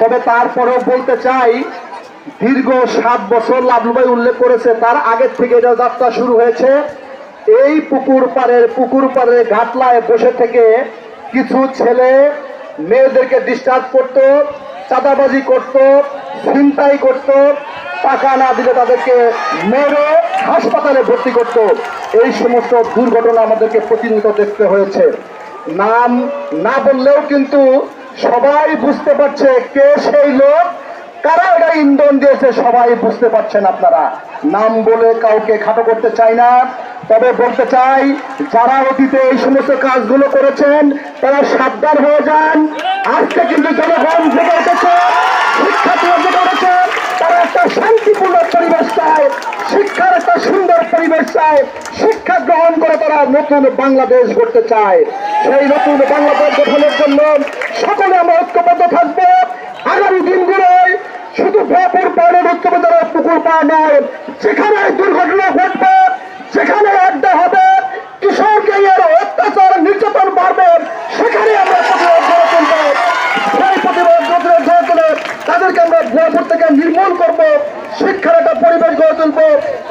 তবে তারপরেও বলতে চাই, দীর্ঘ সাত বছর লাভলুবাই উল্লেখ করেছে, তার আগের থেকে এটা যাত্রা শুরু হয়েছে, এই পুকুর পাড়ের পুকুর পাড়ের ঘাটলায় বসে থেকে কিছু ছেলে মেয়েদেরকে ডিস্টার্ব করত, চাঁদাবাজি করত, ছিনতাই করত, টাকা না দিলে তাদেরকে মেরে হাসপাতালে ভর্তি করত। এই সমস্ত দুর্ঘটনা আমাদেরকে প্রতিনিয়ত দেখতে হয়েছে। নাম না বললেও কিন্তু সবাই বুঝতে পারছে কে সেই লোক? কারা এটা ইন্ধন দিয়েছে, সবাই বুঝতে পারছেন আপনারা। নাম বলে কাউকে খাটো করতে চাই না, তবে বলতে চাই, যারা অতীতে এই সমস্ত কাজগুলো করেছেন, তারা সাবধান হয়ে যান। আজকে কিন্তু জনগণ জেগে উঠেছে তারা একটা শান্তিপূর্ণ পরিবেশ চায় শিক্ষার একটা সুন্দর পরিবেশ চায় শিক্ষা গ্রহণ করে তারা নতুন বাংলাদেশ গড়তে চায়। সেই নতুন বাংলাদেশ গঠনের জন্য সকলে আমরা ঐক্যবদ্ধ থাকব। আগামী দিনগুলোয় শুধু ব্যাপুর পাড়ের ঐক্যবদ্ধ পুকুর পাড় নয়, যেখানে দুর্ঘটনা ঘটবে, যেখানে আড্ডা হবে কিশোরকে এর অত্যাচার, নির্যাতন বাড়বে, সেখানে আমরা প্রতিরোধ গড়ে তুলবো। সেই প্রতিরোধ প্রতিরোধ গড়ে তাদেরকে আমরা ভুয়াপুর থেকে নির্মূল করব। শিক্ষার একটা পরিবেশ গড়ে তুলবো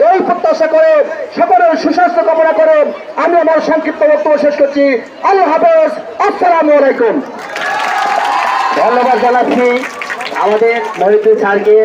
এই প্রত্যাশা করেন সকলের সুস্বাস্থ্য কামনা করেন আমি আমার সংক্ষিপ্ত বক্তব্য শেষ করছি। আল্লাহ হাফেজ, আসসালামু আলাইকুম। ধন্যবাদ জানাচ্ছি আমাদের মহিউদ্দিন স্যারকে।